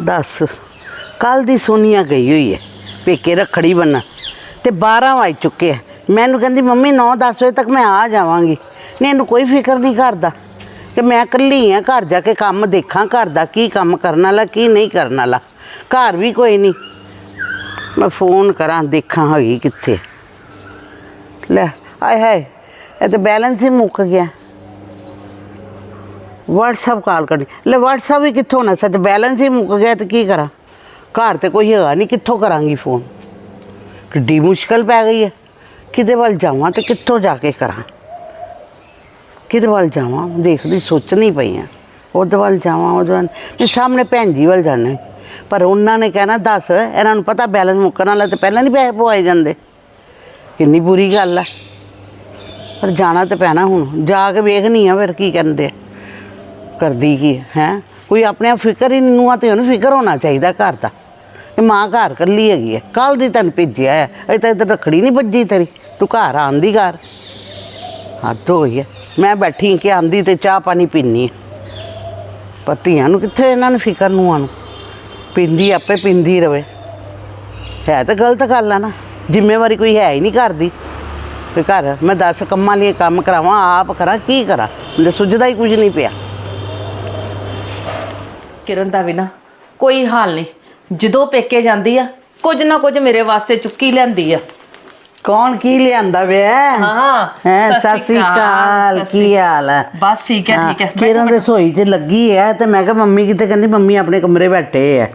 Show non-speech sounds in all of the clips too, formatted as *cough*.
ਦੱਸ ਕੱਲ ਦੀ ਸੋਨੀਆ ਗਈ ਹੋਈ ਹੈ, ਪੇਕੇ ਰੱਖੜੀ ਬੰਨਣ ਤੇ 12 ਵੱਜ ਚੁੱਕੇ ਆ। ਮੈਨੂੰ ਕਹਿੰਦੀ, ਮੰਮੀ 9-10 ਵਜੇ ਤੱਕ ਮੈਂ ਆ ਜਾਵਾਂਗੀ। ਨਹੀਂ, ਇਹਨੂੰ ਕੋਈ ਫਿਕਰ ਨਹੀਂ ਕਰਦਾ ਕਿ ਮੈਂ ਇਕੱਲੀ ਆ ਘਰ ਜਾ ਕੇ ਕੰਮ ਦੇਖਾਂ, ਘਰ ਦਾ ਕੀ ਕੰਮ ਕਰਨ ਵਾਲਾ, ਕੀ ਨਹੀਂ ਕਰਨ ਵਾਲਾ। ਘਰ ਵੀ ਕੋਈ ਨਹੀਂ। ਮੈਂ ਫੋਨ ਕਰਾਂ, ਦੇਖਾਂ ਹੈਗੀ ਕਿੱਥੇ। ਲੈ, ਆਏ ਹਾਏ, ਇਹ ਤਾਂ ਬੈਲੈਂਸ ਹੀ ਮੁੱਕ ਗਿਆ। WhatsApp ਕਾਲ ਕਰਨੀ। ਲੈ WhatsApp ਵੀ ਕਿੱਥੋਂ ਨਾ, ਸੱਚ ਬੈਲੈਂਸ ਹੀ ਮੁੱਕ ਗਿਆ ਤੇ ਕੀ ਕਰਾਂ? ਘਰ ਤੇ ਕੋਈ ਹੈਗਾ ਨਹੀਂ ਕਿੱਥੋਂ ਕਰਾਂਗੀ ਫੋਨ ਕਿੱਡੀ ਮੁਸ਼ਕਲ ਪੈ ਗਈ ਹੈ। ਕਿਹਦੇ ਵੱਲ ਜਾਵਾਂ ਤੇ ਕਿੱਥੋਂ ਜਾ ਕੇ ਕਰਾਂ? ਕਿਹਦੇ ਵੱਲ ਜਾਵਾਂ? ਦੇਖਦੀ, ਸੋਚਣੀ ਪਈ ਆ ਉਹਦੇ ਵੱਲ ਜਾਵਾਂ, ਉਹਦੇ ਵੱਲ ਮੈਂ ਸਾਹਮਣੇ ਭੈਣ ਜੀ ਵੱਲ ਜਾਣਾ ਪਰ ਉਹਨਾਂ ਨੇ ਕਹਿਣਾ, ਦੱਸ, ਇਹਨਾਂ ਨੂੰ ਪਤਾ ਬੈਲੈਂਸ ਮੁੱਕਣ ਵਾਲਾ ਤੇ ਪਹਿਲਾਂ ਨਹੀਂ ਪੈਸੇ ਪਵਾਏ ਜਾਂਦੇ। ਕਿੰਨੀ ਬੁਰੀ ਗੱਲ ਆ। ਪਰ ਜਾਣਾ ਤੇ ਪੈਣਾ ਹੁਣ। ਜਾ ਕੇ ਵੇਖਣੀ ਆ ਫਿਰ ਕੀ ਕਹਿੰਦੇ ਆ। ਕਰਦੀ ਕੀ ਹੈ ਕੋਈ ਆਪਣੇ ਆਪ ਫਿਕਰ ਹੀ ਨਹੀਂ ਨੂੰਹਾਂ ਤੇ ਉਹਨੂੰ ਫਿਕਰ ਹੋਣਾ ਚਾਹੀਦਾ ਘਰ ਦਾ। ਇਹ ਮਾਂ ਘਰ ਇਕੱਲੀ ਹੈਗੀ ਹੈ। ਕੱਲ ਦੀ ਤੈਨੂੰ ਭੇਜਿਆ ਹੈ। ਅਜੇ ਤਾਂ ਇੱਧਰ ਰੱਖੜੀ ਨਹੀਂ ਵੱਜੀ ਤੇਰੀ। ਤੂੰ ਘਰ ਆਂਦੀ ਘਰ। ਹੱਦ ਹੋਈ ਹੈ। ਮੈਂ ਬੈਠੀ ਕਿ ਆਂਦੀ ਤੇ ਚਾਹ ਪਾਣੀ ਪੀਣੀ ਹੈ। ਪਤੀਆਂ ਨੂੰ ਕਿੱਥੇ ਇਹਨਾਂ ਨੂੰ ਫਿਕਰ, ਨੂੰਹਾਂ ਨੂੰ? ਪਿੰਦੀ ਆਪੇ ਪਿੰਦੀ ਰਵੇ। ਹੈ ਤਾਂ ਗਲਤ ਗੱਲ ਆ ਨਾ। ਜ਼ਿੰਮੇਵਾਰੀ ਕੋਈ ਹੈ ਹੀ ਨਹੀਂ ਕਰਦੀ ਤੇ ਘਰ, ਮੈਂ 10 ਕੰਮਾਂ ਲਈ ਕੰਮ ਕਰਾਵਾਂ, ਆਪ ਕਰਾਂ, ਕੀ ਕਰਾਂ? ਮੈਨੂੰ ਸੁਝਦਾ ਹੀ ਕੁਝ ਨਹੀਂ ਪਿਆ। ਕਿਰਨ ਦਾ ਵੀ ਨਾ ਕੋਈ ਹਾਲ ਨਹੀਂ। ਜਦੋਂ ਪੇਕੇ ਜਾਂਦੀ ਆ ਕੁਝ ਨਾ ਕੁਝ ਮੇਰੇ ਵਾਸਤੇ ਚੁੱਕੀ ਲਿਆਂਦੀ ਆ। ਕੌਣ ਕੀ ਲਿਆਂਦਾ ਵੇ? ਹਾਂ, ਹੈ ਸਤਿ ਸ਼੍ਰੀ ਸ੍ਰੀ ਅਕਾਲ ਸਤਿ ਸ਼੍ਰੀ ਕੀ ਹਾਲ ਹੈ ਬਸ ਠੀਕ ਹੈ ਠੀਕ ਹੈ ਕਿਰਨ ਰਸੋਈ 'ਚ ਲੱਗੀ ਹੈ ਤੇ ਮੈਂ ਕਿਹਾ ਮੰਮੀ ਕਿਤੇ ਕਹਿੰਦੀ ਮੰਮੀ ਆਪਣੇ ਕਮਰੇ ਬੈਠੇ ਹੈ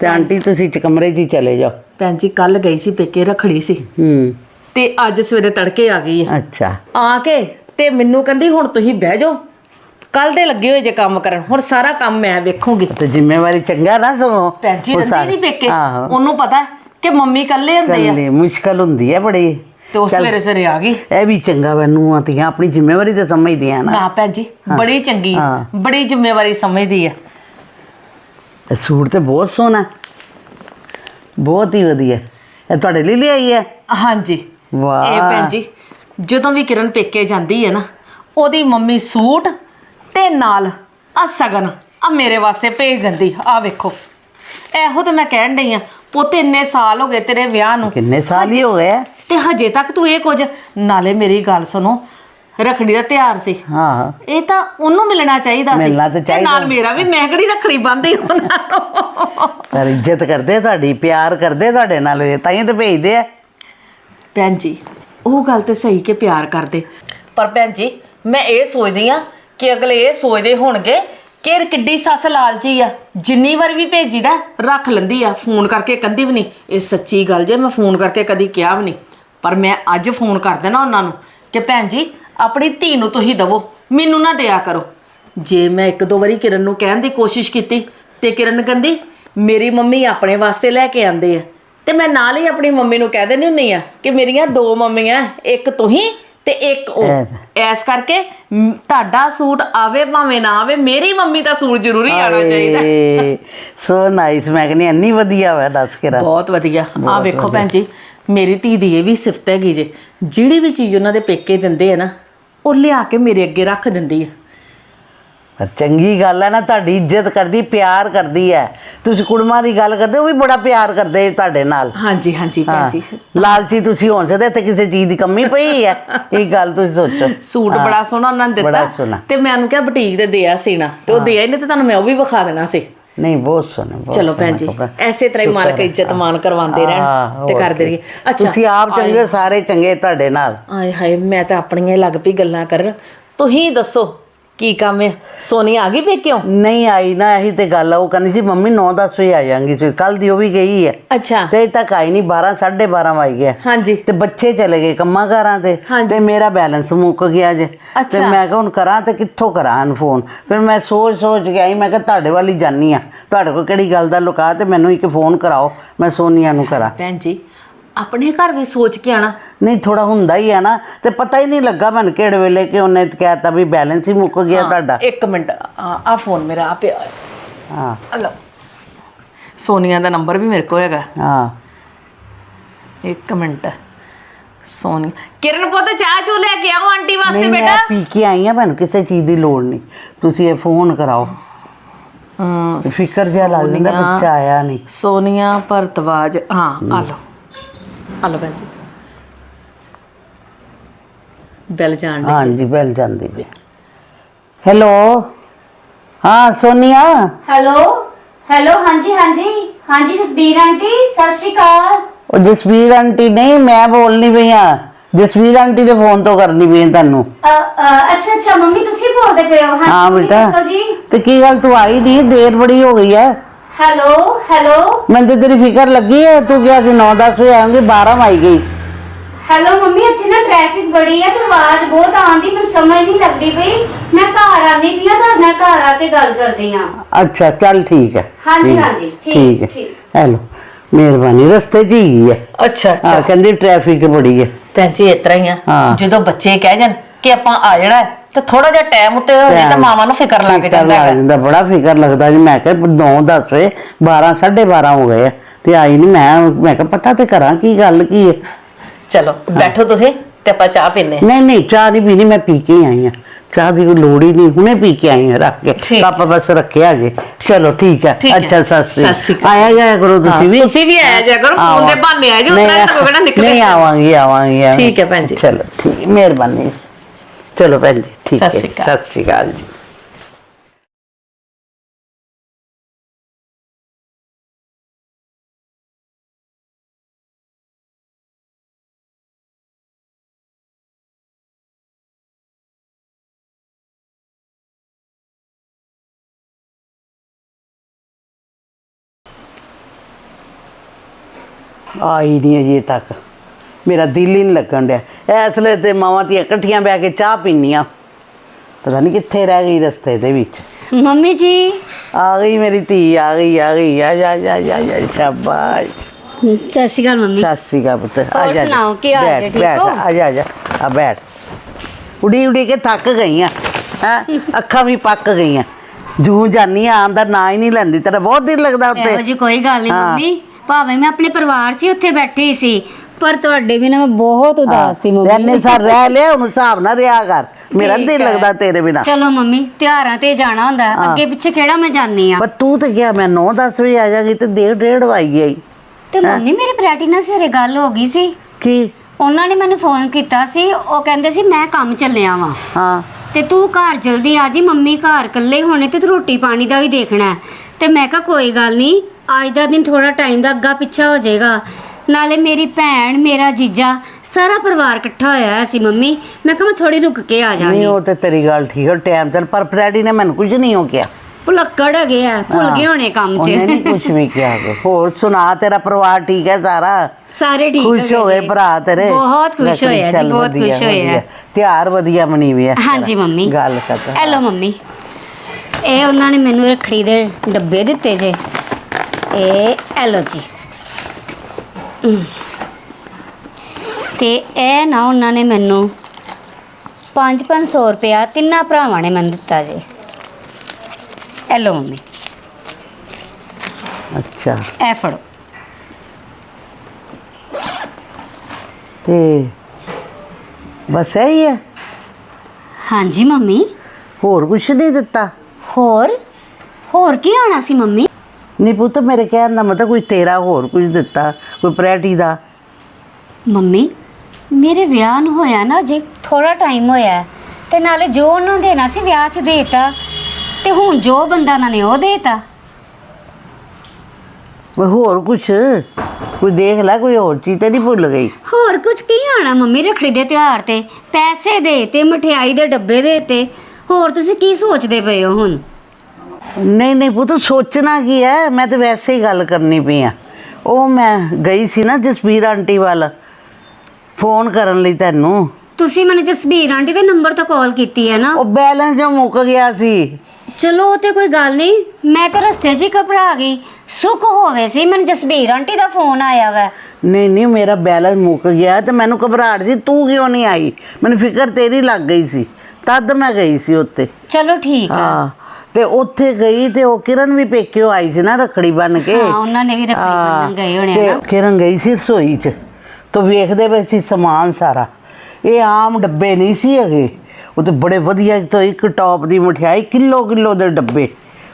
ਤੇ ਆਂਟੀ ਤੁਸੀਂ ਚ ਕਮਰੇ 'ਚ ਹੀ ਚਲੇ ਜਾਓ। ਭੈਣ ਜੀ ਕੱਲ ਗਈ ਸੀ ਪੇਕੇ ਰਖੜੀ ਸੀ। ਹੂੰ। ਤੇ ਅੱਜ ਸਵੇਰੇ ਤੜਕੇ ਆ ਗਈ ਹੈ ਅੱਛਾ। ਆ ਕੇ ਤੇ ਮੈਨੂੰ ਕਹਿੰਦੀ ਹੁਣ ਤੁਸੀਂ ਬਹਿ ਜਾਓ ਕੱਲ ਦੇ ਲੱਗੇ ਹੋਏ ਜੇ ਕੰਮ ਕਰਨ ਹੁਣ ਸਾਰਾ ਕੰਮ ਮੈਂ ਵੇਖੂੰਗੀ। ਤੇ ਜ਼ਿੰਮੇਵਾਰੀ ਚੰਗਾ ਨਾ ਸਗੋਂ। ਭੈਣ ਜੀ ਉਹ ਨਹੀਂ ਪੇਕੇ। ਆਹੋ। ਉਹਨੂੰ ਪਤਾ ਹੈ ਕਿ ਮੰਮੀ ਇਕੱਲੇ ਹੁੰਦੇ ਆ। ਕੱਲੀ ਮੁਸ਼ਕਲ ਹੁੰਦੀ ਹੈ ਬੜੀ। ਤੇ ਉਹ ਸਵੇਰੇ ਸਵੇਰੇ ਆ ਗਈ। ਇਹ ਵੀ ਚੰਗਾ ਵਾ ਨੂੰਹਾਂ ਧੀਆਂ ਆਪਣੀ ਜ਼ਿੰਮੇਵਾਰੀ ਤੇ ਸਮਝਦੀਆਂ ਨਾ। ਨਾ ਭੈਣ ਜੀ ਬੜੀ ਚੰਗੀ ਹਾਂ। ਬੜੀ ਜ਼ਿੰਮੇਵਾਰੀ ਸਮਝਦੀ ਹੈ ਇਹ ਸੂਟ ਤੇ ਬਹੁਤ ਸੋਹਣਾ। ਬਹੁਤ ਹੀ ਵਧੀਆ। ਇਹ ਤੁਹਾਡੇ ਲਈ ਲਿਆਈ ਹੈ? ਹਾਂਜੀ। ਵਾਹ। ਇਹ ਭੈਣ ਜੀ ਜਦੋਂ ਵੀ ਕਿਰਨ ਪੇਕੇ ਜਾਂਦੀ ਹੈ ਨਾ ਉਹਦੀ ਮੰਮੀ ਸੂਟ ਤੇ ਨਾਲ ਆ ਸਗਨ ਆ ਮੇਰੇ ਵਾਸਤੇ ਭੇਜ ਦਿੰਦੀ ਆ ਵੇਖੋ। ਇਹੋ ਤੇ ਮੈਂ ਕਹਿਣ ਡਈ ਆ ਪੁੱਤ ਇੰਨੇ ਸਾਲ ਹੋ ਗਏ ਤੇਰੇ ਵਿਆਹ ਨੂੰ। ਕਿੰਨੇ ਸਾਲ ਹੀ ਹੋ ਗਏ? ਆ? ਤੇ ਹਜੇ ਤੱਕ ਤੂੰ ਇਹ ਕੁਝ ਨਾਲੇ ਮੇਰੀ ਗੱਲ ਸੁਣੋ ਰਖੜੀ ਦਾ ਤਿਉਹਾਰ ਸੀ। ਹਾਂ। ਇਹ ਤਾਂ ਉਹਨੂੰ ਮਿਲਣਾ ਚਾਹੀਦਾ ਸੀ। ਮਿਲਣਾ ਤੇ ਚਾਹੀਦਾ। ਨਾਲ ਮੇਰਾ ਵੀ ਮੈਂ ਕਿਹੜੀ ਰਖੜੀ ਬੰਨ੍ਹਦੀ ਉਹਨਾਂ ਨੂੰ। ਪਰ ਇੱਜ਼ਤ ਕਰਦੇ ਤੁਹਾਡੀ ਪਿਆਰ ਕਰਦੇ ਤੁਹਾਡੇ ਨਾਲ ਇਹ ਤਾਂ ਹੀ ਤੇ ਭੇਜਦੇ ਆ। ਭੈਣ ਜੀ ਉਹ ਗੱਲ ਤੇ ਸਹੀ ਕਿ ਪਿਆਰ ਕਰਦੇ। ਪਰ ਭੈਣ ਜੀ ਮੈਂ ਇਹ ਸੋਚਦੀ ਆ ਕਿ ਅਗਲੇ ਇਹ ਸੋਚਦੇ ਹੋਣਗੇ ਕਿ ਇਹ ਕਿੱਡੀ ਸੱਸ ਲਾਲਚੀ ਆ। ਜਿੰਨੀ ਵਾਰ ਵੀ ਭੇਜੀਦਾ, ਰੱਖ ਲੈਂਦੀ ਆ। ਫੋਨ ਕਰਕੇ ਕੰਦੀ ਵੀ ਨਹੀਂ, ਇਹ ਸੱਚੀ ਗੱਲ ਜੇ ਮੈਂ ਫੋਨ ਕਰਕੇ ਕਦੀ ਕਿਹਾ ਵੀ ਨਹੀਂ। ਪਰ ਮੈਂ ਅੱਜ ਫੋਨ ਕਰ ਦੇਣਾ ਉਹਨਾਂ ਨੂੰ ਕਿ ਭੈਣ ਜੀ, ਆਪਣੀ ਧੀ ਨੂੰ ਤੁਸੀਂ ਦਵੋ, ਮੈਨੂੰ ਨਾ ਦਿਆ ਕਰੋ। ਜੇ ਮੈਂ ਇੱਕ ਦੋ ਵਾਰੀ ਕਿਰਨ ਨੂੰ ਕਹਿਣ ਦੀ ਕੋਸ਼ਿਸ਼ ਕੀਤੀ ਤੇ ਕਿਰਨ ਕਹਿੰਦੀ, ਮੇਰੀ ਮੰਮੀ ਆਪਣੇ ਵਾਸਤੇ ਲੈ ਕੇ ਆਂਦੇ ਆ। ਤੇ ਮੈਂ ਨਾਲ ਹੀ ਆਪਣੀ ਮੰਮੀ ਨੂੰ ਕਹਿ ਦਿੰਦੀ ਹੁੰਦੀ ਆ ਕਿ ਮੇਰੀਆਂ ਦੋ ਮੰਮੀਆਂ, ਇੱਕ ਤੁਸੀਂ ਤੇ ਇੱਕ ਉਹ ਐਸ ਕਰਕੇ ਮ, ਤੁਹਾਡਾ ਸੂਟ ਆਵੇ ਭਾਵੇਂ ਨਾ ਆਵੇ ਮੇਰੀ ਮੰਮੀ ਦਾ ਸੂਟ ਜ਼ਰੂਰੀ ਆਣਾ ਚਾਹੀਦਾ। ਸੋ ਨਾਈਸ ਮੈਂ ਕਹਿੰਦੀ ਇੰਨੀ ਵਧੀਆ ਵਾ ਦੱਸ ਕੇ ਰਾ ਬਹੁਤ ਵਧੀਆ। ਆ ਵੇਖੋ ਭੈਣ ਜੀ ਮੇਰੀ ਧੀ ਦੀ ਇਹ ਵੀ ਸਿਫਤ ਹੈਗੀ ਜੇ। ਜਿਹੜੀ ਵੀ ਚੀਜ਼ ਉਹਨਾਂ ਦੇ ਪੇਕੇ ਦਿੰਦੇ ਆ ਨਾ ਉਹ ਲਿਆ ਕੇ ਮੇਰੇ ਅੱਗੇ ਰੱਖ ਦਿੰਦੀ ਆ। ਚੰਗੀ ਗੱਲ ਹੈ ਨਾ ਤੁਹਾਡੀ ਇੱਜ਼ਤ ਕਰਦੀ ਪਿਆਰ ਕਰਦੀ ਹੈ। ਤੁਸੀਂ ਕੁੜਮਾਂ ਦੀ ਗੱਲ ਕਰਦੇ ਹੋ ਉਹ ਵੀ ਬੜਾ ਪਿਆਰ ਕਰਦੇ ਤੁਹਾਡੇ ਨਾਲ। ਹਾਂਜੀ ਹਾਂਜੀ ਭੈਣ ਜੀ। ਲਾਲਚੀ ਤੁਸੀਂ ਹੋਣ ਸਕਦੇ ਤੇ ਕਿਸੇ ਚੀਜ਼ ਦੀ ਕਮੀ ਪਈ ਹੈ। ਇਹ ਗੱਲ ਤੁਸੀਂ ਸੋਚੋ। ਸੂਟ ਬੜਾ ਸੋਹਣਾ ਉਹਨਾਂ ਨੇ ਬੜਾ ਦਿੱਤਾ। ਤੇ ਮੈਂ ਉਹਨੂੰ ਕਿਹਾ ਬੁਟੀਕ ਤੇ ਦਿਆ ਸੀਣਾ ਤੇ ਉਹ ਦਿਆ ਹੀ ਨਹੀਂ ਤੇ ਤੁਹਾਨੂੰ ਮੈਂ ਉਹ ਵੀ ਵਿਖਾ ਦੇਣਾ ਸੀ। ਨਹੀਂ ਬਹੁਤ ਸੋਹਣਾ ਬਹੁਤ ਚਲੋ ਭੈਣ ਜੀ ਸੋਹਣਾ ਕੱਪੜਾ। ਐਸੇ ਤਰ੍ਹਾਂ ਹੀ ਮਾਲਕ ਇੱਜ਼ਤ ਮਾਨ ਕਰਵਾਉਂਦੇ ਰਹਿਣ ਹਾਂ, ਤੇ ਹੋਰ ਕਰਦੇ ਕੀ। ਰਹੀਏ। ਅੱਛਾ ਤੁਸੀਂ ਆਪ ਚੰਗੇ ਸਾਰੇ ਚੰਗੇ ਤੁਹਾਡੇ ਨਾਲ। ਆਏ ਹਾਏ ਮੈਂ ਤਾਂ ਆਪਣੀਆਂ ਹੀ ਲੱਗ ਪਈ ਗੱਲਾਂ ਕਰਨ। ਤੁਸੀਂ ਦੱਸੋ ਕੀ ਕੰਮ ਹੈ? ਸੋਨੀ ਆ ਗਈ ਪੇਕਿਓ? ਨਹੀਂ ਆਈ ਨਾ ਇਹੀ ਤੇ ਗੱਲ ਆ ਉਹ ਕਹਿੰਦੀ ਸੀ ਮੰਮੀ 9-10 ਵਜੇ ਆ ਜਾਾਂਗੀ ਤੇ ਕੱਲ ਦੀ ਉਹ ਵੀ ਗਈ ਹੈ। ਅੱਛਾ। ਤੇ ਅਜੇ ਤੱਕ ਆਈ ਨਹੀਂ 12 12:30 ਵਜ ਗਏ ਹਾਂਜੀ। ਤੇ ਬੱਚੇ ਚਲੇ ਗਏ ਕੰਮਾਂ ਕਾਰਾਂ ਤੇ। ਤੇ ਮੇਰਾ ਬੈਲੈਂਸ ਮੁੱਕ ਗਿਆ ਜੇ। ਤੇ। ਮੈਂ ਕਿਹਾ ਹੁਣ ਕਰਾਂ ਤੇ ਕਿੱਥੋਂ ਕਰਾਂ ਫੋਨ? ਫਿਰ ਮੈਂ ਸੋਚ ਸੋਚ ਕੇ ਆਈ ਮੈਂ ਕਿਹਾ ਤੁਹਾਡੇ ਵੱਲ ਜਾਨੀ ਆ ਤੁਹਾਡੇ ਕੋਲ ਕਿਹੜੀ ਗੱਲ ਦਾ ਲੁਕਾ ਤੇ ਮੈਨੂੰ ਇੱਕ ਫੋਨ ਕਰਾਓ ਮੈਂ ਸੋਨੀਆ ਨੂੰ ਕਰਾਂ। ਭੈਣ ਜੀ ਆਪਣੇ ਘਰ ਵੀ ਸੋਚ ਕੇ ਆਣਾ। ਨਹੀਂ ਥੋੜਾ ਹੁੰਦਾ ਹੀ ਆ ਨਾ। ਤੇ ਪਤਾ ਹੀ ਨਹੀਂ ਲੱਗਾ ਮੈਨੂੰ ਕਿਹੜੇ ਵੇਲੇ ਕਿ ਉਹਨੇ ਕਹਿਤਾ ਵੀ ਬੈਲੈਂਸ ਹੀ ਮੁੱਕ ਗਿਆ ਤੁਹਾਡਾ। ਇੱਕ ਮਿੰਟ। ਆ ਫੋਨ ਮੇਰਾ ਆ ਪਿਆ। ਹਾਂ। ਲਓ ਸੋਨੀਆ ਦਾ ਨੰਬਰ ਵੀ ਮੇਰੇ ਕੋਲ ਹੈਗਾ। ਹਾਂ। ਇੱਕ ਮਿੰਟ। ਸੋਨੀ ਕਿਰਨ ਪੁੱਤ ਚਾਹ ਚੂ ਲੈ ਕੇ ਆਓ ਆਂਟੀ ਵਾਸਤੇ ਨਹੀਂ ਮੈਂ ਬੇਟਾ ਪੀ ਕੇ ਆਈ ਆ ਮੈਨੂੰ ਕਿਸੇ ਚੀਜ਼ ਦੀ ਲੋੜ ਨਹੀਂ। ਤੁਸੀਂ ਇਹ ਫੋਨ ਕਰਾਓ। ਫਿਕਰ ਜਿਹਾ ਲੱਗ ਜਾਂਦਾ ਬੱਚਾ ਆਇਆ ਨਹੀਂ। ਸੋਨੀਆ ਭਰਤਵਾਜ। ਹਾਂ ਆ ਲਓ। ਆ ਲਓ ਭੈਣ ਜੀ। ਬੈਲ ਜਾਣ ਦੇ ਹਾਂਜੀ ਬੈਲ ਜਾਂਦੀ ਵੀ ਹੈਲੋ ਹਾਂ ਸੋਨੀਆ? ਹੈਲੋ ਹੈਲੋ ਹਾਂਜੀ ਹਾਂਜੀ। ਹਾਂਜੀ ਜਸਬੀਰ ਆਂਟੀ ਸਤਿ ਸ਼੍ਰੀ ਅਕਾਲ। ਉਹ ਜਸਵੀਰ ਆਂਟੀ ਨਹੀਂ ਮੈਂ ਬੋਲਣੀ ਪਈ ਆ। ਜਸਵੀਰ ਆਂਟੀ ਦੇ ਫੋਨ ਤੋਂ ਕਰਨੀ ਪਈ ਆਂ ਤੁਹਾਨੂੰ। ਅ, ਅ, ਅੱਛਾ ਅੱਛਾ ਮੰਮੀ ਤੁਸੀਂ ਬੋਲਦੇ ਪਏ ਹੋ। ਹਾਂ ਮੰਮੀ ਬੇਟਾ। ਦੱਸੋ ਜੀ। ਤੇ ਕੀ ਗੱਲ ਤੂੰ ਆਈ ਨਹੀਂ ਦੇਰ ਬੜੀ ਹੋ ਗਈ ਹੈ ਹੈਲੋ ਹੈਲੋ। ਮੈਨੂੰ ਤੇ ਤੇਰੀ ਫਿਕਰ ਲੱਗੀ ਹੈ ਤੂੰ ਕਿਹਾ ਸੀ 9-10 ਵਜੇ ਆਉਂਗੀ 12 ਆਈ ਗਈ। ਹੈਲੋ ਮੰਮੀ ਇੱਥੇ ਨਾ ਟ੍ਰੈਫਿਕ ਬੜੀ ਹੈ ਤੇ ਆਵਾਜ਼ ਬਹੁਤ ਆਉਂਦੀ ਮੈਨੂੰ ਸਮਝ ਨਹੀਂ ਲੱਗਦੀ ਪਈ। ਮੈਂ ਘਰ ਆਉਂਦੀ ਪਈ ਆ ਤੁਹਾਡੇ ਨਾਲ ਘਰ ਆ ਕੇ ਗੱਲ ਕਰਦੀ ਆ ਅੱਛਾ ਚੱਲ ਠੀਕ ਹੈ। ਹਾਂਜੀ, ਹਾਂਜੀ, ਠੀਕ, ਠੀਕ ਹੈ। ਠੀਕ। ਹੈਲੋ ਮਿਹਰਬਾਨੀ ਰਸਤੇ 'ਚ ਹੀ ਹੈ। ਅੱਛਾ ਹਾਂ ਕਹਿੰਦੀ ਟ੍ਰੈਫਿਕ ਬੜੀ ਹੈ। ਭੈਣ ਜੀ ਇਸ ਤਰ੍ਹਾਂ ਹੀ ਆ। ਹਾਂ। ਜਦੋਂ ਬੱਚੇ ਕਹਿ ਜਾਣ ਕਿ ਆਪਾਂ ਆ ਜਾਣਾ ਹੈ, ਤੇ ਥੋੜਾ ਜਿਹਾ ਟਾਈਮ ਉੱਤੇ ਹੋ ਜਾਏ ਤਾਂ ਮਾਵਾਂ ਨੂੰ ਫਿਕਰ ਲੱਗ ਜਾਂਦਾ ਲੱਗ ਹੈ ਜਾਂਦਾ ਬੜਾ ਫਿਕਰ ਲੱਗਦਾ ਜੀ। ਮੈਂ ਕਿਹਾ 9-10 ਵਜੇ 12 12:30 ਹੋ ਗਏ ਆ। ਤੇ ਆਈ ਨਹੀਂ ਮੈਂ ਮੈਂ ਕਿਹਾ ਪਤਾ ਤੇ ਕਰਾਂ ਕੀ ਗੱਲ ਕੀ ਹੈ ਚਲੋ ਬੈਠੋ ਤੁਸੀਂ ਤੇ ਆਪਾਂ ਚਾਹ ਪੀਨੇ ਨਹੀਂ ਨਹੀਂ ਚਾਹ ਨਹੀਂ ਪੀਣੀ ਮੈਂ ਪੀ ਕੇ ਹੀ ਆਈ ਆ ਚਾਹ ਦੀ ਕੋਈ ਲੋੜ ਹੀ ਨਹੀਂ ਹੁਣੇ ਪੀ ਕੇ ਆਈ ਆ ਰੱਖ ਕੇ। ਠੀਕ ਕੱਪ ਬਸ ਰੱਖਿਆ ਜੇ। ਚਲੋ ਠੀਕ ਹੈ। ਠੀਕ ਹੈ। ਅੱਛਾ ਸਤਿ ਸ੍ਰੀ ਅਕਾਲ। ਆਇਆ ਜਾਇਆ ਕਰੋ ਤੁਸੀਂ ਵੀ? ਤੁਸੀਂ ਵੀ ਆਇਆ ਜਾਇਆ ਕਰੋ, ਫੋਨ ਦੇ ਬਹਾਨੇ ਆਇਆ ਨਹੀਂ, ਉਤਰਾ ਤਾਂ ਕੋਈ ਕਿਹੜਾ ਨਿਕਲੇ। ਨਹੀਂ ਆਵਾਂਗੀ ਆਵਾਂਗੀ ਆਵਾਂਗੀ। ਠੀਕ ਹੈ ਭੈਣ ਜੀ। ਚਲੋ ਠੀਕ ਮਿਹਰਬਾਨੀ। ਚਲੋ ਭੈਣ ਜੀ ਠੀਕ ਹੈ ਸਤਿ ਸ਼੍ਰੀ ਅਕਾਲ। ਸਤਿ ਸ਼੍ਰੀ ਅਕਾਲ ਜੀ ਆਈ ਨਹੀਂ ਅਜੇ ਤੱਕ ਮੇਰਾ ਦਿਲ ਹੀ ਨਹੀਂ ਲੱਗਣ ਡਿਆ। ਇਸ ਲਈ ਤੇ ਮਾਵਾਂ ਧੀਆਂ ਇਕੱਠੀਆਂ ਬਹਿ ਕੇ ਚਾਹ ਪੀਣੀਆਂ ਪਤਾ ਨਹੀਂ ਕਿੱਥੇ ਰਹਿ ਗਈ ਰਸਤੇ ਦੇ ਵਿੱਚ। ਮੰਮੀ ਜੀ। ਆ ਗਈ ਮੇਰੀ ਧੀ ਆ ਗਈ ਆ ਗਈ। ਆ ਜਾ ਜਾ ਜਾ ਜਾ ਸ਼ਾਬਾਸ਼। ਸਤਿ ਸ਼੍ਰੀ ਅਕਾਲ ਮੰਮੀ। ਸਤਿ ਸ਼੍ਰੀ ਅਕਾਲ ਪੁੱਤ। ਆ ਹੋਰ ਜਾ। ਸੁਣਾਓ, ਕੀ ਹਾਲ ਬੈਠ, ਜੇ, ਠੀਕ ਬੈਠ, ਹੋ? ਆ ਜਾ ਆ ਜਾ। ਆ ਬੈਠ। ਉਡੀ ਉਡੀ ਕੇ ਥੱਕ ਗਈਆਂ। ਹੈ? *laughs* ਅੱਖਾਂ ਵੀ ਪੱਕ ਗਈਆਂ। ਜੂ ਜਾਨੀ ਆਉਣ ਦਾ ਨਾਂ ਹੀ ਨਹੀਂ ਲੈਂਦੀ। ਤੇਰਾ ਬਹੁਤ ਦਿਲ ਲੱਗਦਾ ਉੱਤੇ। ਇਹੋ ਜੀ ਕੋਈ ਗੱਲ ਨਹੀਂ ਹਾਂ। ਮੰਮੀ। ਭਾਵੇਂ ਮੈਂ ਆਪਣੇ ਪਰਿਵਾਰ 'ਚ ਹੀ ਉੱਥੇ ਬੈਠੀ ਸੀ। ਪਰ ਤੁਹਾਡੇ ਬਿਨਾਂ ਮੈਂ ਬਹੁਤ ਉਦਾਸ ਸੀ ਮੰਮੀ। ਇੰਨੇ ਸਾਰ ਰਹਿ ਲਿਆ ਉਹਨੂੰ ਹਿਸਾਬ ਨਾਲ ਰਿਹਾ ਕਰ। ਮੇਰਾ ਠੀਕ ਦਿਲ ਹੈ। ਲੱਗਦਾ ਤੇਰੇ ਬਿਨਾ। ਚਲੋ ਮੰਮੀ ਤਿਉਹਾਰਾਂ ਤੇ ਜਾਣਾ ਹੁੰਦਾ। ਹੈ। ਅੱਗੇ ਪਿੱਛੇ ਕਿਹੜਾ ਮੈਂ ਜਾਣੀ ਆ ਪਰ ਤੂੰ ਤੇ ਕਿਹਾ ਮੈਂ 9-10 ਵਜੇ ਆ ਜਾਗੀ ਤੇ ਡੇਢ ਡੇਢ ਵਜ ਗਈ ਤੇ ਮੰਮੀ ਮੇਰੀ ਬ੍ਰੈਟੀ ਨਾਲ ਸਵੇਰੇ ਗੱਲ ਹੋ ਗਈ ਸੀ। ਕੀ? ਉਹਨਾਂ ਨੇ ਮੈਨੂੰ ਫੋਨ ਕੀਤਾ ਸੀ। ਉਹ ਕਹਿੰਦੇ ਸੀ ਮੈਂ ਕੰਮ ਚੱਲਿਆ ਵਾਂ। ਹਾਂ। ਤੇ ਤੂੰ ਘਰ ਜਲਦੀ ਆ ਜੀ ਮੰਮੀ ਘਰ ਇਕੱਲੇ ਹੋਣੇ ਤੇ ਤੂੰ ਰੋਟੀ ਪਾਣੀ ਦਾ ਵੀ ਦੇਖਣਾ ਹੈ। ਤੇ ਮੈਂ ਕਿਹਾ ਕੋਈ ਗੱਲ ਨਹੀਂ ਅੱਜ ਦਾ ਦਿਨ ਥੋੜਾ ਟਾਈਮ ਦਾ ਅੱਗਾ ਪਿੱਛਾ ਹੋ ਜਾਏਗਾ। ਨਾਲੇ ਮੇਰੀ ਭੈਣ ਮੇਰਾ ਜੀਜਾ ਸਾਰਾ ਪਰਿਵਾਰ ਇਕੱਠਾ ਹੋਇਆ ਹੋਇਆ ਸੀ ਮੰਮੀ। ਮੈਂ ਕਿਹਾ ਮੈਂ ਥੋੜੀ ਰੁਕ ਕੇ ਆ ਨਹੀਂ ਜਾਵਾਂਗੀ ਉਹ ਤੇ ਤੇਰੀ ਗੱਲ ਠੀਕ ਹੈ ਟਾਈਮ ਤੇ ਪਰ ਡੈਡੀ ਨੇ ਮੈਨੂੰ ਕੁਝ ਨਹੀਂ ਹੋ ਕਿਹਾ। ਭੁਲੱਕੜ ਹੈਗੇ ਆ ਭੁੱਲ ਗਏ ਹੋਣੇ ਕੰਮ 'ਚ। ਨਹੀਂ ਕੁਝ ਵੀ ਕਿਹਾ ਗੇ। ਹੋਰ ਸੁਣਾ ਤੇਰਾ ਪਰਿਵਾਰ ਠੀਕ ਹੈ ਸਾਰਾ? ਸਾਰੇ ਠੀਕ ਖੁਸ਼ ਹੋ ਗਏ ਜੀ। ਭਰਾ ਤੇਰੇ? ਬਹੁਤ ਖੁਸ਼ ਹੋਏ ਆ ਜੀ ਚੱਲ ਬਹੁਤ ਵਧੀਆ, ਖੁਸ਼ ਹੋਏ ਆ ਵਧੀਆ। ਤਿਉਹਾਰ ਵਧੀਆ ਮਨੀ ਵੀ ਹੈ। ਹਾਂਜੀ ਮੰਮੀ। ਗੱਲ ਖਤਮ। Hello mummy. ਇਹ ਉਹਨਾਂ ਨੇ ਮੈਨੂੰ ਰੱਖੜੀ ਦੇ ਡੱਬੇ ਦਿੱਤੇ ਜੇ। ਇਹ ਹੈਲੋ ਜੀ। ਤੇ ਇਹ ਨਾ ਉਹਨਾਂ ਨੇ ਮੈਨੂੰ 5-500 ਰੁਪਇਆ ਤਿੰਨਾਂ ਭਰਾਵਾਂ ਨੇ ਮੈਨੂੰ ਦਿੱਤਾ ਜੇ। Hello mummy. ਅੱਛਾ। ਇਹ ਫੜੋ। ਤੇ ਬਸ ਇਹੀ ਹੈ? ਹਾਂਜੀ ਮੰਮੀ। ਹੋਰ ਕੁਝ ਨਹੀਂ ਦਿੱਤਾ? ਹੋਰ? ਹੋਰ ਕੀ ਆਣਾ ਸੀ ਮੰਮੀ? ਨਹੀਂ ਪੁੱਤ ਮੇਰੇ ਕਹਿਣ ਦਾ ਮਤਲਬ ਕੋਈ ਤੇਰਾ ਹੋਰ ਕੁਝ ਦਿੱਤਾ ਕੋਈ ਪ੍ਰੈਟੀ ਦਾ? ਮੰਮੀ ਮੇਰੇ ਵਿਆਹ ਨੂੰ ਹੋਇਆ ਨਾ ਜੇ ਥੋੜਾ ਟਾਈਮ ਹੋਇਆ ਹੈ। ਤੇ ਨਾਲੇ ਜੋ ਉਹਨਾਂ ਦੇਣਾ ਸੀ ਵਿਆਹ 'ਚ ਦੇਤਾ ਤੇ ਹੁਣ ਜੋ ਬੰਦਾ ਉਹਨਾਂ ਨੇ ਉਹ ਦੇਤਾ। ਕੋਈ ਹੋਰ ਕੁਝ ਕੋਈ ਦੇਖ ਲੈ ਕੋਈ ਹੋਰ ਚੀਜ਼ ਤੇ ਨਹੀਂ ਭੁੱਲ ਗਈ? ਹੋਰ ਕੁਝ ਕੀ ਆਣਾ ਮੰਮੀ ਰੱਖੜੀ ਦੇ ਤਿਉਹਾਰ ਤੇ? ਪੈਸੇ ਦੇ ਤੇ ਮਠਿਆਈ ਦੇ ਡੱਬੇ ਦੇ ਤੇ? ਹੋਰ ਤੁਸੀਂ ਕੀ ਸੋਚਦੇ ਪਏ ਹੋ ਹੁਣ? ਨਹੀਂ ਨਹੀਂ ਪੁੱਤ ਸੋਚਣਾ ਕੀ ਹੈ? ਮੈਂ ਤਾਂ ਵੈਸੇ ਹੀ ਗੱਲ ਕਰਨੀ ਪਈ ਆ। ਉਹ ਮੈਂ ਗਈ ਸੀ ਨਾ ਜਸਵੀਰ ਆਂਟੀ ਵੱਲ। ਫੋਨ ਕਰਨ ਲਈ ਤੈਨੂੰ। ਤੁਸੀਂ ਮੈਨੂੰ ਜਸਬੀਰ ਆਂਟੀ ਦੇ ਨੰਬਰ ਤੋਂ ਕਾਲ ਕੀਤੀ ਹੈ ਨਾ। ਉਹ ਬੈਲੈਂਸ ਜੋ ਮੁੱਕ ਗਿਆ ਸੀ। ਚਲੋ ਉਹ ਤੇ ਕੋਈ ਗੱਲ ਨਹੀਂ। ਮੈਂ ਤਾਂ ਰਸਤੇ 'ਚ ਹੀ ਘਬਰਾ ਗਈ। ਸੁੱਖ ਹੋਵੇ ਸੀ ਮੈਨੂੰ ਜਸਬੀਰ ਆਂਟੀ ਦਾ ਫੋਨ ਆਇਆ ਵਾ। ਨਹੀਂ ਨਹੀਂ ਮੇਰਾ ਬੈਲੈਂਸ ਮੁੱਕ ਗਿਆ ਤੇ ਮੈਨੂੰ ਘਬਰਾਹਟ ਸੀ। ਤੂੰ ਕਿਉਂ ਨਹੀਂ ਆਈ? ਮੈਨੂੰ ਫਿਕਰ ਤੇਰੀ ਲੱਗ ਗਈ ਸੀ। ਤਦ ਮੈਂ ਗਈ ਸੀ ਉੱਤੇ ਚਲੋ ਠੀਕ ਆ। ਹਾਂ। ਤੇ ਉੱਥੇ ਗਈ ਤੇ ਉਹ ਕਿਰਨ ਵੀ ਪੇਕਿਓ ਆਈ ਸੀ ਨਾ ਰੱਖੜੀ ਬੰਨ ਕੇ। ਹਾਂ ਉਹਨਾਂ ਨੇ ਵੀ ਰੱਖੜੀ ਬੰਨਣ ਗਏ ਹੋਣੇ ਤੇ ਨਾ। ਕਿਰਨ ਗਈ ਸੀ ਰਸੋਈ 'ਚ ਤਾਂ ਵੇਖਦੇ ਪਏ ਸੀ ਸਮਾਨ ਸਾਰਾ। ਇਹ ਆਮ ਡੱਬੇ ਨਹੀਂ ਸੀ ਹੈਗੇ। ਉਹ ਤੇ ਬੜੇ ਵਧੀਆ ਇੱਕ ਤੋਂ ਇੱਕ ਟੌਪ ਦੀ ਮਠਿਆਈ ਕਿਲੋ ਕਿਲੋ ਦੇ ਡੱਬੇ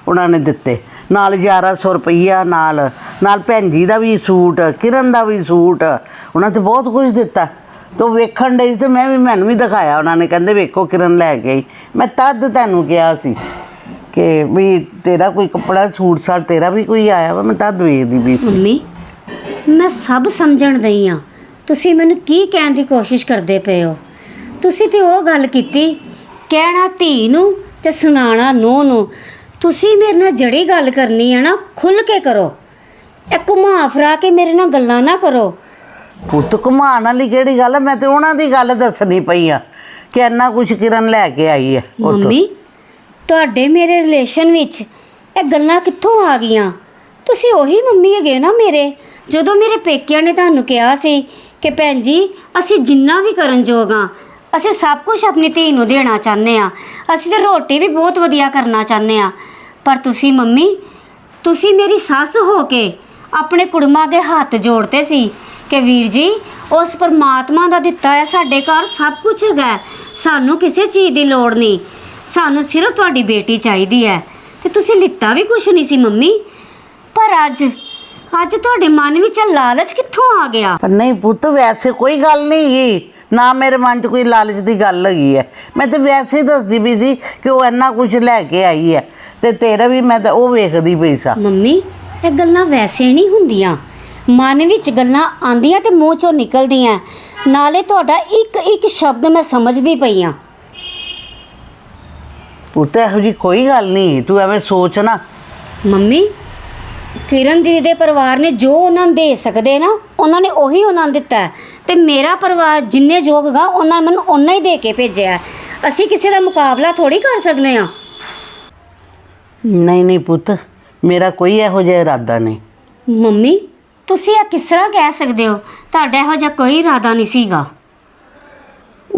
ਉਹਨਾਂ ਨੇ ਦਿੱਤੇ। ਨਾਲ 1100 ਰੁਪਈਆ ਨਾਲ ਨਾਲ ਭੈਣ ਜੀ ਦਾ ਵੀ ਸੂਟ ਕਿਰਨ ਦਾ ਵੀ ਸੂਟ ਉਹਨਾਂ ਤੇ ਬਹੁਤ ਕੁਝ ਦਿੱਤਾ। ਤੋ ਵੇਖਣ ਡਈ ਤੇ ਮੈਂ ਵੀ ਮੈਨੂੰ ਵੀ ਦਿਖਾਇਆ। ਉਹਨਾਂ ਨੇ ਕਹਿੰਦੇ ਵੇਖੋ ਕਿਰਨ ਲੈ ਕੇ ਆਈ। ਮੈਂ ਤਦ ਤੈਨੂੰ ਕਿਹਾ ਸੀ। ਕਿ ਵੀ ਤੇਰਾ ਕੋਈ ਕੱਪੜਾ ਸੂਟ ਸਾਟ ਤੇਰਾ ਵੀ ਕੋਈ ਆਇਆ ਵਾ ਮੈਂ ਤਦ ਵੇਖਦੀ ਵੀ ਸੀ। ਮੰਮੀ ਮੈਂ ਸਭ ਸਮਝਣ ਦਈ ਆ। ਤੁਸੀਂ ਮੈਨੂੰ ਕੀ ਕਹਿਣ ਦੀ ਕੋਸ਼ਿਸ਼ ਕਰਦੇ ਪਏ ਹੋ? ਤੁਸੀਂ ਤੇ ਉਹ ਗੱਲ ਕੀਤੀ ਕਹਿਣਾ ਧੀ ਨੂੰ ਤੇ ਸੁਣਾਣਾ ਨੂੰਹ ਨੂੰ। ਤੁਸੀਂ ਮੇਰੇ ਨਾਲ ਜੜੀ ਗੱਲ ਕਰਨੀ ਹੈ ਨਾ ਖੁੱਲ ਕੇ ਕਰੋ। ਇਹ ਘੁਮਾ ਫਰਾ ਕੇ ਮੇਰੇ ਨਾਲ ਗੱਲਾਂ ਨਾ ਕਰੋ। ਪੁੱਤ ਘੁਮਾਉਣ ਵਾਲੀ ਕਿਹੜੀ ਗੱਲ ਹੈ ਮੈਂ ਤੇ ਉਹਨਾਂ ਦੀ ਗੱਲ ਦੱਸਣੀ ਪਈ ਆ ਕਿ ਇੰਨਾ ਕੁਛ ਕਿਰਨ ਲੈ ਕੇ ਆਈ ਹੈ ਉੱਥੋਂ। ਮੰਮੀ ਤੁਹਾਡੇ ਮੇਰੇ ਰਿਲੇਸ਼ਨ ਵਿੱਚ ਇਹ ਗੱਲਾਂ ਕਿੱਥੋਂ ਆ ਗਈਆਂ? ਤੁਸੀਂ ਉਹੀ ਮੰਮੀ ਹੈਗੇ ਨਾ ਮੇਰੇ। ਜਦੋਂ ਮੇਰੇ ਪੇਕਿਆਂ ਨੇ ਤੁਹਾਨੂੰ ਕਿਹਾ ਸੀ ਕਿ ਭੈਣ ਜੀ, ਅਸੀਂ ਜਿੰਨਾ ਵੀ ਕਰਨ ਜੋਗਾ ਅਸੀਂ ਸਭ ਕੁਝ ਆਪਣੀ ਧੀ ਨੂੰ ਦੇਣਾ ਚਾਹੁੰਦੇ ਆ ਅਸੀਂ ਤੇ ਰੋਟੀ ਵੀ ਬਹੁਤ ਵਧੀਆ ਕਰਨਾ ਚਾਹੁੰਦੇ ਆ ਪਰ ਤੁਸੀਂ ਮੰਮੀ, ਤੁਸੀਂ ਮੇਰੀ ਸੱਸ ਹੋ ਕੇ ਆਪਣੇ ਕੁੜਮਾਂ ਦੇ ਹੱਥ ਜੋੜਤੇ ਸੀ ਕਿ ਵੀਰ ਜੀ, ਉਸ ਪਰਮਾਤਮਾ ਦਾ ਦਿੱਤਾ ਹੈ ਸਾਡੇ ਘਰ ਸਭ ਕੁਝ ਹੈਗਾ ਸਾਨੂੰ ਕਿਸੇ ਚੀਜ਼ ਦੀ ਲੋੜ ਨਹੀਂ। ਸਾਨੂੰ ਸਿਰਫ ਤੁਹਾਡੀ ਬੇਟੀ ਚਾਹੀਦੀ ਹੈ। ਤੇ ਤੁਸੀਂ ਲਿੱਤਾ ਵੀ ਕੁਝ ਨਹੀਂ ਸੀ ਮੰਮੀ। ਪਰ ਅੱਜ ਅੱਜ ਤੁਹਾਡੇ ਮਨ ਵਿੱਚ ਇਹ ਲਾਲਚ ਕਿੱਥੋਂ ਆ ਗਿਆ? ਪਰ ਨਹੀਂ ਪੁੱਤ ਵੈਸੇ ਕੋਈ ਗੱਲ ਨਹੀਂ ਗੀ। ਨਾ ਮੇਰੇ ਮਨ 'ਚ ਕੋਈ ਲਾਲਚ ਦੀ ਗੱਲ ਹੈਗੀ ਹੈ। ਮੈਂ ਤੇ ਵੈਸੇ ਹੀ ਦੱਸਦੀ ਵੀ ਸੀ ਕਿ ਉਹ ਇੰਨਾ ਕੁਝ ਲੈ ਕੇ ਆਈ ਹੈ। ਤੇ ਤੇਰਾ ਵੀ ਮੈਂ ਤਾਂ ਉਹ ਵੇਖਦੀ ਪਈ ਸਾਂ। ਮੰਮੀ ਇਹ ਗੱਲਾਂ ਵੈਸੇ ਨਹੀਂ ਹੁੰਦੀਆਂ। ਮਨ ਵਿੱਚ ਗੱਲਾਂ ਆਂਦੀਆਂ ਤੇ ਮੂੰਹ ਚੋਂ ਨਿਕਲਦੀਆਂ। ਨਾਲੇ ਤੁਹਾਡਾ ਇੱਕ ਇੱਕ ਸ਼ਬਦ ਮੈਂ ਸਮਝਦੀ ਪਈ ਆ ਪੁੱਤ ਇਹੋ ਜੀ ਕੋਈ ਗੱਲ ਨਹੀਂ ਤੂੰ ਐਵੇਂ ਸੋਚ ਨਾ। ਮੰਮੀ ਕਿਰਨ ਦੀਦੀ ਦੇ ਪਰਿਵਾਰ ਨੇ ਜੋ ਉਹਨਾਂ ਨੂੰ ਦੇ ਸਕਦੇ ਨਾ ਉਹਨਾਂ ਨੇ ਉਹੀ ਉਹਨਾਂ ਨੂੰ ਦਿੱਤਾ ਹੈ। ਤੇ ਮੇਰਾ ਪਰਿਵਾਰ ਜਿੰਨੇ ਯੋਗ ਹੈਗਾ ਉਹਨਾਂ ਨੇ ਮੈਨੂੰ ਓਨਾ ਹੀ ਦੇ ਕੇ ਭੇਜਿਆ ਹੈ। ਅਸੀਂ ਕਿਸੇ ਦਾ ਮੁਕਾਬਲਾ ਥੋੜੀ ਕਰ ਸਕਦੇ ਆ ਨਹੀਂ ਨਹੀਂ ਪੁੱਤ ਮੇਰਾ ਕੋਈ ਇਹੋ ਜਿਹਾ ਇਰਾਦਾ ਨਹੀਂ। ਮੰਮੀ ਤੁਸੀਂ ਇਹ ਕਿਸ ਤਰ੍ਹਾਂ ਕਹਿ ਸਕਦੇ ਹੋ? ਤੁਹਾਡਾ ਇਹੋ ਜਿਹਾ ਕੋਈ ਇਰਾਦਾ ਨਹੀਂ ਸੀਗਾ।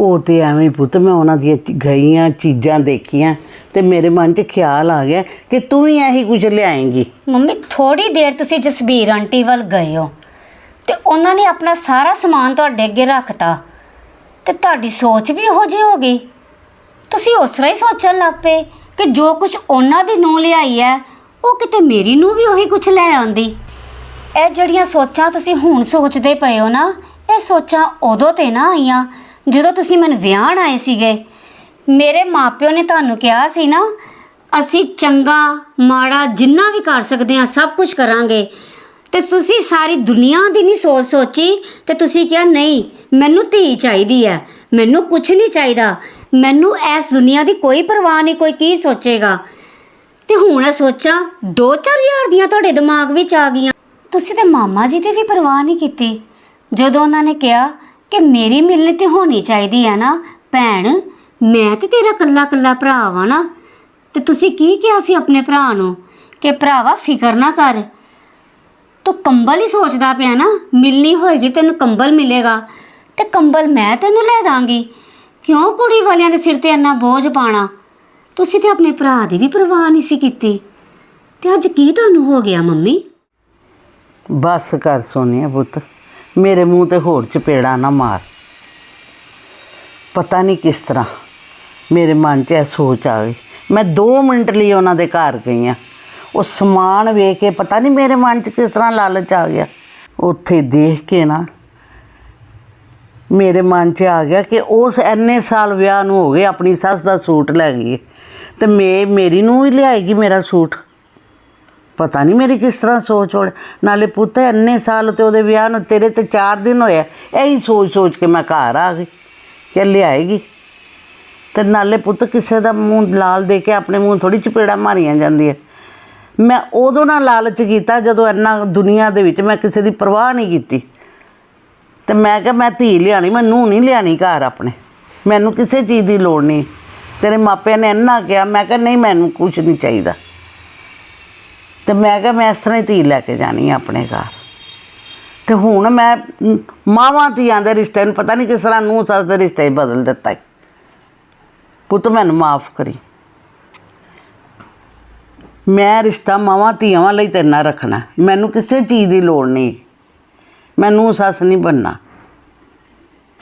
ਉਹ ਤੇ ਐਵੇਂ ਹੀ ਪੁੱਤ, ਮੈਂ ਉਹਨਾਂ ਦੀਆਂ ਚ- ਗਈਆਂ ਚੀਜ਼ਾਂ ਦੇਖੀਆਂ ਤੇ ਮੇਰੇ ਮਨ 'ਚ ਖਿਆਲ ਆ ਗਿਆ ਕਿ ਤੂੰ ਵੀ ਇਹੀ ਕੁਝ ਲਿਆਏਂਗੀ। ਮੰਮੀ ਥੋੜੀ ਦੇਰ ਤੁਸੀਂ ਜਸਬੀਰ ਆਂਟੀ ਵੱਲ ਗਏ ਹੋ ਤੇ ਉਹਨਾਂ ਨੇ ਆਪਣਾ ਸਾਰਾ ਸਮਾਨ ਤੁਹਾਡੇ ਅੱਗੇ ਰੱਖਤਾ ਤੇ ਤੁਹਾਡੀ ਸੋਚ ਵੀ ਇਹੋ ਜਿਹੀ ਹੋ ਗਈ। ਤੁਸੀਂ ਉਸ ਤਰ੍ਹਾਂ ਹੀ ਸੋਚਣ ਲੱਗ ਪਏ ਕਿ ਜੋ ਕੁਝ ਉਹਨਾਂ ਦੀ ਨੂੰ ਲਿਆਈ ਹੈ, ਉਹ ਕਿਤੇ ਮੇਰੀ ਨੂੰ ਵੀ ਉਹੀ ਕੁਝ ਲੈ ਆਉਂਦੀ। ਇਹ ਜਿਹੜੀਆਂ ਸੋਚਾਂ ਤੁਸੀਂ ਹੁਣ ਸੋਚਦੇ ਪਏ ਹੋ ਨਾ, ਇਹ ਸੋਚਾਂ ਉਦੋਂ ਤੇ ਨਾ ਆਈਆਂ ਜਦੋਂ ਤੁਸੀਂ ਮੈਨੂੰ ਵਿਆਹਣ ਆਏ ਸੀਗੇ, ਮੇਰੇ ਮਾਪਿਓ ਨੇ ਤੁਹਾਨੂੰ ਕਿਹਾ ਸੀ ਨਾ, ਅਸੀਂ ਚੰਗਾ, ਮਾੜਾ ਜਿੰਨਾ ਵੀ ਕਰ ਸਕਦੇ ਹਾਂ, ਸਭ ਕੁਝ ਕਰਾਂਗੇ। ਤੇ ਤੁਸੀਂ ਸਾਰੀ ਦੁਨੀਆ ਦੀ ਨਹੀਂ ਸੋਚ ਸੋਚੀ ਤੇ ਤੁਸੀਂ ਕਿਹਾ, ਨਹੀਂ, ਮੈਨੂੰ ਧੀ ਚਾਹੀਦੀ ਹੈ, ਮੈਨੂੰ ਕੁਝ ਨਹੀਂ ਚਾਹੀਦਾ, ਮੈਨੂੰ ਇਸ ਦੁਨੀਆ ਦੀ ਕੋਈ ਪਰਵਾਹ ਨਹੀਂ, ਕੋਈ ਕੀ ਸੋਚੇਗਾ? ਤੇ ਹੁਣ ਇਹ ਸੋਚਾਂ 2-4000 ਦੀਆਂ ਤੁਹਾਡੇ ਦਿਮਾਗ ਵਿੱਚ ਆ ਗਈਆਂ। ਤੁਸੀਂ ਤੇ ਮਾਮਾ ਜੀ ਦੀ ਵੀ ਪਰਵਾਹ ਨਹੀਂ ਕੀਤੀ। ਜਦੋਂ ਉਹਨਾਂ ਨੇ ਕਿਹਾ ਕਿ ਮੇਰੀ ਮਿਲਣੀ ਤੇ ਹੋਣੀ ਚਾਹੀਦੀ ਹੈ ਨਾ, ਭੈਣ। ਮੈਂ ਤੇ ਤੇਰਾ ਕੱਲਾ ਕੱਲਾ ਭਰਾ ਵਾਂ ਨਾ। ਤੇ ਤੁਸੀਂ ਕੀ ਕਿਹਾ ਸੀ ਆਪਣੇ ਭਰਾ ਨੂੰ? ਕਿ ਭਰਾਵਾ, ਫਿਕਰ ਨਾ ਕਰ। ਤੂੰ ਕੰਬਲ ਹੀ ਸੋਚਦਾ ਪਿਆ ਨਾ, ਮਿਲਣੀ ਹੋਏਗੀ ਤੈਨੂੰ ਕੰਬਲ ਮਿਲੇਗਾ। ਤੇ ਕੰਬਲ ਮੈਂ ਤੈਨੂੰ ਲੈ ਦਾਂਗੀ। ਕਿਉਂ ਕੁੜੀ ਵਾਲਿਆਂ ਦੇ ਸਿਰ ਤੇ ਇੰਨਾ ਬੋਝ ਪਾਣਾ ਤੁਸੀਂ ਤੇ ਆਪਣੇ ਭਰਾ ਦੀ ਵੀ ਪਰਵਾਹ ਨਹੀਂ ਸੀ ਕੀਤੀ। ਤੇ ਅੱਜ ਕੀ ਤੁਹਾਨੂੰ ਹੋ ਗਿਆ, ਮੰਮੀ? ਬਸ ਕਰ ਸੋਨੀਆ ਪੁੱਤ। ਮੇਰੇ ਮੂੰਹ ਤੇ ਹੋਰ ਚਪੇੜਾ ਨਾ ਮਾਰ। ਪਤਾ ਨਹੀਂ ਕਿਸ ਤਰ੍ਹਾਂ ਮੇਰੇ ਮਨ 'ਚ ਇਹ ਸੋਚ ਆ ਗਈ। ਮੈਂ 2 ਮਿੰਟ ਲਈ ਉਹਨਾਂ ਦੇ ਘਰ ਗਈ ਆ। ਉਹ ਸਮਾਨ ਵੇਖ ਕੇ ਪਤਾ ਨਹੀਂ ਮੇਰੇ ਮਨ 'ਚ ਕਿਸ ਤਰ੍ਹਾਂ ਲਾਲਚ ਆ ਗਿਆ। ਉੱਥੇ ਦੇਖ ਕੇ ਨਾ ਮੇਰੇ ਮਨ 'ਚ ਆ ਗਿਆ ਕਿ ਉਸ ਐਨੇ ਸਾਲ ਵਿਆਹ ਨੂੰ ਹੋ ਗਏ, ਆਪਣੀ ਸੱਸ ਦਾ ਸੂਟ ਲੈ ਗਈ ਹੈ ਤੇ ਮੇ, ਮੇਰੀ ਨੂੰ ਵੀ ਲਿਆਏਗੀ ਮੇਰਾ ਸੂਟ। ਪਤਾ ਨਹੀਂ ਮੇਰੀ ਕਿਸ ਤਰ੍ਹਾਂ ਸੋਚ ਹੋੜ ਨਾਲੇ ਪੁੱਤ, ਇੰਨੇ ਸਾਲ ਤੇ ਉਹਦੇ ਵਿਆਹ ਨੂੰ ਤੇਰੇ ਤੇ 4 ਦਿਨ ਹੋਇਆ। ਇਹੀ ਸੋਚ ਸੋਚ ਕੇ ਮੈਂ ਘਰ ਆ ਗਈ, ਕਿ ਲਿਆਏਗੀ। ਤੇ ਨਾਲੇ ਪੁੱਤ, ਕਿਸੇ ਦਾ ਮੂੰਹ ਲਾਲ ਦੇ ਕੇ ਆਪਣੇ ਮੂੰਹ ਥੋੜੀ ਚਪੇੜਾ ਮਾਰੀਆਂ ਜਾਂਦੀਆਂ। ਮੈਂ ਉਦੋਂ ਨਾ ਲਾਲਚ ਕੀਤਾ, ਜਦੋਂ ਇੰਨਾ ਦੁਨੀਆ ਦੇ ਵਿੱਚ ਮੈਂ ਕਿਸੇ ਦੀ ਪਰਵਾਹ ਨਹੀਂ ਕੀਤੀ। ਤੇ ਮੈਂ ਕਿਹਾ, ਮੈਂ ਧੀ ਲਿਆਣੀ ਮੈਂ ਨੂੰਹ ਨਹੀਂ ਲਿਆਣੀ ਘਰ ਆਪਣੇ। ਮੈਨੂੰ ਕਿਸੇ ਚੀਜ਼ ਦੀ ਲੋੜ ਨਹੀਂ। ਤੇਰੇ ਮਾਪਿਆਂ ਨੇ ਇੰਨਾ ਕਿਹਾ, ਮੈਂ ਕਿਹਾ, ਨਹੀਂ, ਮੈਨੂੰ ਕੁਝ ਨਹੀਂ ਚਾਹੀਦਾ। ਤੇ ਮੈਂ ਕਿਹਾ ਮੈਂ ਇਸ ਤਰ੍ਹਾਂ ਹੀ ਧੀ ਲੈ ਕੇ ਜਾਣੀ ਆ ਆਪਣੇ ਘਰ। ਤੇ ਹੁਣ ਮੈਂ ਮਾਵਾਂ ਧੀਆਂ ਦੇ ਰਿਸ਼ਤੇ ਨੂੰ ਪਤਾ ਨਹੀਂ ਕਿਸ ਤਰ੍ਹਾਂ ਨੂੰ ਸੱਸ ਦੇ ਰਿਸ਼ਤੇ 'ਚ ਬਦਲ ਦਿੱਤਾ ਪੁੱਤ ਮੈਨੂੰ ਮਾਫ ਕਰੀ। ਮੈਂ ਰਿਸ਼ਤਾ ਮਾਵਾਂ ਧੀਆਂ ਲਈ ਹੀ ਤੇਰੇ ਰੱਖਣਾ। ਮੈਨੂੰ ਕਿਸੇ ਚੀਜ਼ ਦੀ ਲੋੜ ਨਹੀਂ। ਮੈਨੂੰ ਸੱਸ ਨਹੀਂ ਬਣਨਾ।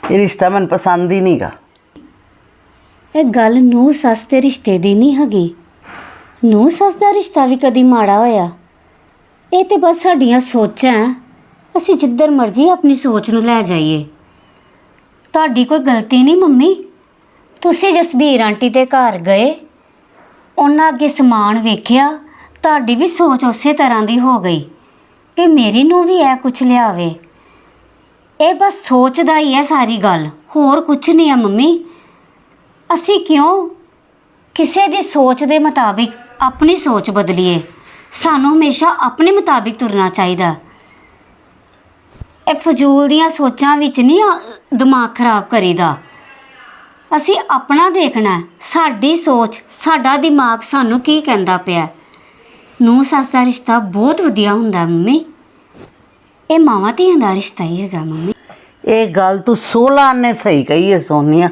ਇਹ ਰਿਸ਼ਤਾ ਮੈਨੂੰ ਪਸੰਦ ਹੀ ਨਹੀਂਗਾ ਇਹ ਗੱਲ ਨੂੰ ਸੱਸ ਦੇ ਰਿਸ਼ਤੇ ਦੀ ਨਹੀਂ ਹੈਗੀ। ਨੂੰ ਸੱਸ ਦਾ ਰਿਸ਼ਤਾ ਵੀ ਕਦੀ ਮਾੜਾ ਹੋਇਆ। ਇਹ ਤੇ ਬਸ ਸਾਡੀਆਂ ਸੋਚਾਂ ਹੈ। ਅਸੀਂ ਜਿੱਧਰ ਮਰਜ਼ੀ ਆਪਣੀ ਸੋਚ ਨੂੰ ਲੈ ਜਾਈਏ। ਤੁਹਾਡੀ ਕੋਈ ਗਲਤੀ ਨਹੀਂ, ਮੰਮੀ? ਤੁਸੀਂ ਜਸਬੀਰ ਆਂਟੀ ਦੇ ਘਰ ਗਏ। ਉਹਨਾਂ ਅੱਗੇ ਸਮਾਨ ਵੇਖਿਆ, ਤੁਹਾਡੀ ਵੀ ਸੋਚ ਉਸੇ ਤਰ੍ਹਾਂ ਦੀ ਹੋ ਗਈ ਕਿ ਮੇਰੀ ਨੂੰ ਵੀ ਇਹ ਕੁਝ ਲਿਆਵੇ। ਇਹ ਬਸ ਸੋਚਦਾ ਹੀ ਹੈ ਸਾਰੀ ਗੱਲ। ਹੋਰ ਕੁਝ ਨਹੀਂ ਹੈ ਮੰਮੀ। ਅਸੀਂ ਕਿਉਂ? ਕਿਸੇ ਦੀ ਸੋਚ ਦੇ ਮੁਤਾਬਿਕ ਆਪਣੀ ਸੋਚ ਬਦਲੀਏ। ਸਾਨੂੰ ਹਮੇਸ਼ਾ ਆਪਣੇ ਮੁਤਾਬਿਕ ਤੁਰਨਾ ਚਾਹੀਦਾ। ਇਹ ਫਜ਼ੂਲ ਦੀਆਂ ਸੋਚਾਂ ਵਿੱਚ ਨਹੀਂ ਆ- ਦਿਮਾਗ ਖਰਾਬ ਕਰੀਦਾ। ਅਸੀਂ ਆਪਣਾ ਦੇਖਣਾ ਹੈ। ਸਾਡੀ ਸੋਚ ਸਾਡਾ ਦਿਮਾਗ ਸਾਨੂੰ ਕੀ ਕਹਿੰਦਾ ਪਿਆ ਨੂੰ ਸੱਸ ਦਾ ਰਿਸ਼ਤਾ ਬਹੁਤ ਵਧੀਆ ਹੁੰਦਾ ਹੈ, ਮੰਮੀ। ਇਹ ਮਾਵਾਂ ਧੀਆਂ ਦਾ ਰਿਸ਼ਤਾ ਹੀ ਹੈਗਾ ਮੰਮੀ। ਇਹ ਗੱਲ ਤੂੰ 16 ਨੇ ਸਹੀ ਕਹੀ ਹੈ ਸੋਨੀਆ।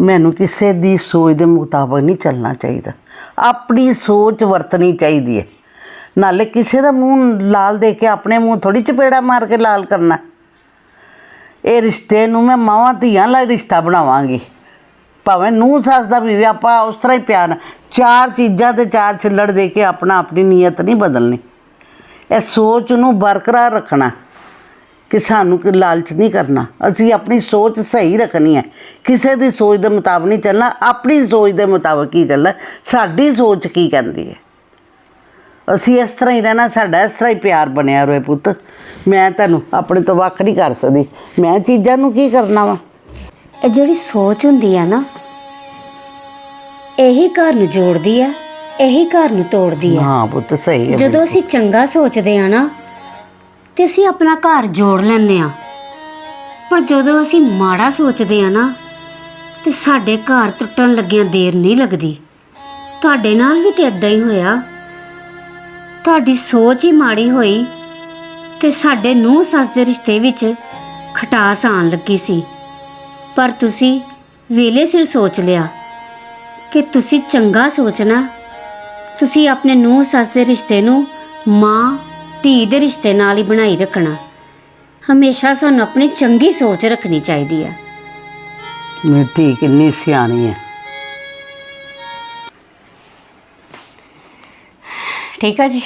ਮੈਨੂੰ ਕਿਸੇ ਦੀ ਸੋਚ ਦੇ ਮੁਤਾਬਕ ਨਹੀਂ ਚੱਲਣਾ ਚਾਹੀਦਾ। ਆਪਣੀ ਸੋਚ ਵਰਤਣੀ ਚਾਹੀਦੀ ਹੈ। ਨਾਲੇ ਕਿਸੇ ਦਾ ਮੂੰਹ ਲਾਲ ਦੇ ਕੇ ਆਪਣੇ ਮੂੰਹ ਥੋੜੀ ਚਪੇੜਾ ਮਾਰ ਕੇ ਲਾਲ ਕਰਨਾ। ਇਹ ਰਿਸ਼ਤੇ ਨੂੰ ਮੈਂ ਮਾਵਾਂ ਧੀਆਂ ਲਈ ਰਿਸ਼ਤਾ ਬਣਾਵਾਂਗੀ। ਭਾਵੇਂ ਨੂੰ ਸੱਸ ਦਾ ਵੀ ਆਪਾਂ ਉਸ ਤਰ੍ਹਾਂ ਹੀ ਪਿਆਰ ਚਾਰ ਚੀਜ਼ਾਂ ਤੇ ਚਾਰ ਛਿੱਲੜ ਦੇ ਕੇ ਆਪਣਾ ਆਪਣੀ ਨੀਅਤ ਨਹੀਂ ਬਦਲਣੀ। ਇਹ ਸੋਚ ਨੂੰ ਬਰਕਰਾਰ ਰੱਖਣਾ। ਕਿ ਸਾਨੂੰ ਕਿ ਲਾਲਚ ਨਹੀਂ ਕਰਨਾ। ਅਸੀਂ ਆਪਣੀ ਸੋਚ ਸਹੀ ਰੱਖਣੀ ਹੈ। ਕਿਸੇ ਦੀ ਸੋਚ ਦੇ ਮੁਤਾਬਕ ਨਹੀਂ ਚੱਲਣਾ। ਆਪਣੀ ਸੋਚ ਦੇ ਮੁਤਾਬਕ ਹੀ ਚੱਲਣਾ? ਸਾਡੀ ਸੋਚ ਕੀ ਕਹਿੰਦੀ ਹੈ? ਅਸੀਂ ਇਸ ਤਰ੍ਹਾਂ ਹੀ ਰਹਿਣਾ। ਸਾਡਾ ਇਸ ਤਰ੍ਹਾਂ ਹੀ ਪਿਆਰ ਬਣਿਆ ਰਹੇ ਪੁੱਤ। ਮੈਂ ਤੈਨੂੰ ਆਪਣੇ ਤੋਂ ਵੱਖ ਨਹੀਂ ਕਰ ਸਕਦੀ। ਮੈਂ ਚੀਜ਼ਾਂ ਨੂੰ ਕੀ ਕਰਨਾ ਵਾ? ਇਹ ਜਿਹੜੀ ਸੋਚ ਹੁੰਦੀ ਆ ਨਾ ਇਹੀ ਘਰ ਨੂੰ ਜੋੜਦੀ ਆ ਇਹੀ ਘਰ ਨੂੰ ਤੋੜਦੀ ਆ। ਹਾਂ ਪੁੱਤ ਸਹੀ ਹੈ ਜਦੋਂ ਅਸੀਂ ਚੰਗਾ ਸੋਚਦੇ ਆ ਨਾ ਤੇ ਅਸੀਂ ਆਪਣਾ ਘਰ ਜੋੜ ਲੈਂਦੇ ਆ ਪਰ ਜਦੋਂ ਅਸੀਂ ਮਾੜਾ ਸੋਚਦੇ ਆ ਨਾ, ਤੇ ਸਾਡੇ ਘਰ ਟੁੱਟਣ ਲੱਗਿਆਂ ਦੇਰ ਨਹੀਂ ਲੱਗਦੀ। ਤੁਹਾਡੇ ਨਾਲ ਵੀ ਤੇ ਇਦਾਂ ਹੀ ਹੋਇਆ। ਤੁਹਾਡੀ ਸੋਚ ਹੀ ਮਾੜੀ ਹੋਈ ਤੇ ਸਾਡੇ ਨੂੰਹ ਸੱਸ ਦੇ ਰਿਸ਼ਤੇ ਵਿੱਚ ਖਟਾਸ ਆਣ ਲੱਗੀ ਸੀ। ਪਰ ਤੁਸੀਂ ਵੇਲੇ ਸਿਰ ਸੋਚ ਲਿਆ ਕਿ ਤੁਸੀਂ ਚੰਗਾ ਸੋਚਣਾ, ਤੁਸੀਂ ਆਪਣੇ ਨੂੰਹ ਸੱਸ ਦੇ ਰਿਸ਼ਤੇ ਨੂੰ ਮਾਂ ਧੀ ਦੇ ਰਿਸ਼ਤੇ ਨਾਲ ਹੀ ਬਣਾਈ ਰੱਖਣਾ। ਹਮੇਸ਼ਾ ਸਾਨੂੰ ਆਪਣੀ ਚੰਗੀ ਸੋਚ ਰੱਖਣੀ ਚਾਹੀਦੀ ਹੈ ਮੇਰੀ ਧੀ ਕਿੰਨੀ ਸਿਆਣੀ ਹੈ ਠੀਕ ਆ ਜੀ?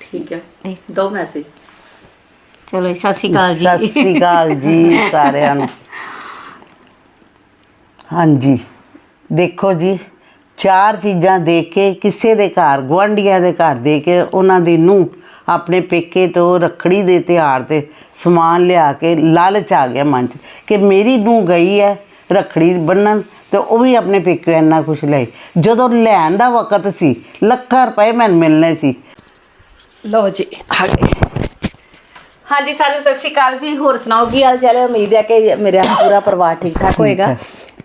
ਠੀਕ ਹੈ ਦੋ ਮੈਸੇਜ। ਚਲੋ ਜੀ, ਸਤਿ ਸ਼੍ਰੀ ਅਕਾਲ ਜੀ। ਸਤਿ ਸ੍ਰੀ ਅਕਾਲ ਜੀ ਸਾਰਿਆਂ ਨੂੰ। ਹਾਂਜੀ। ਦੇਖੋ ਜੀ ਚਾਰ ਚੀਜ਼ਾਂ ਦੇ ਕੇ ਕਿਸੇ ਦੇ ਘਰ ਗੁਆਂਢੀਆਂ ਦੇ ਘਰ ਦੇ ਕੇ ਉਹਨਾਂ ਦੀ ਨੂੰ ਆਪਣੇ ਪੇਕੇ ਤੋਂ ਰੱਖੜੀ ਦੇ ਤਿਉਹਾਰ ਤੇ ਸਮਾਨ ਲਿਆ ਕੇ ਲਾਲਚ ਆ ਗਿਆ ਮਨ 'ਚ ਕਿ ਮੇਰੀ ਨੂੰ ਗਈ ਹੈ ਰੱਖੜੀ ਬੰਨਣ ਤੇ ਉਹ ਵੀ ਆਪਣੇ ਪੇਕੇ ਇੰਨਾ ਕੁਛ ਲਈ ਜਦੋਂ ਲੈਣ ਦਾ ਵਕਤ ਸੀ ਲੱਖਾਂ ਰੁਪਏ ਮੈਨੂੰ ਮਿਲਨੇ ਸੀ। ਲਓ ਜੀ ਆ ਗਏ। ਹਾਂਜੀ ਸਾਰਿਆਂ ਨੂੰ ਸਤਿ ਸ਼੍ਰੀ ਅਕਾਲ ਜੀ। ਹੋਰ ਸੁਣਾਓ ਕੀ ਹਾਲ ਚਾਲ ਹੈ? ਉਮੀਦ ਹੈ ਕਿ ਮੇਰਾ ਪੂਰਾ ਪਰਿਵਾਰ ਠੀਕ ਠਾਕ ਹੋਏਗਾ।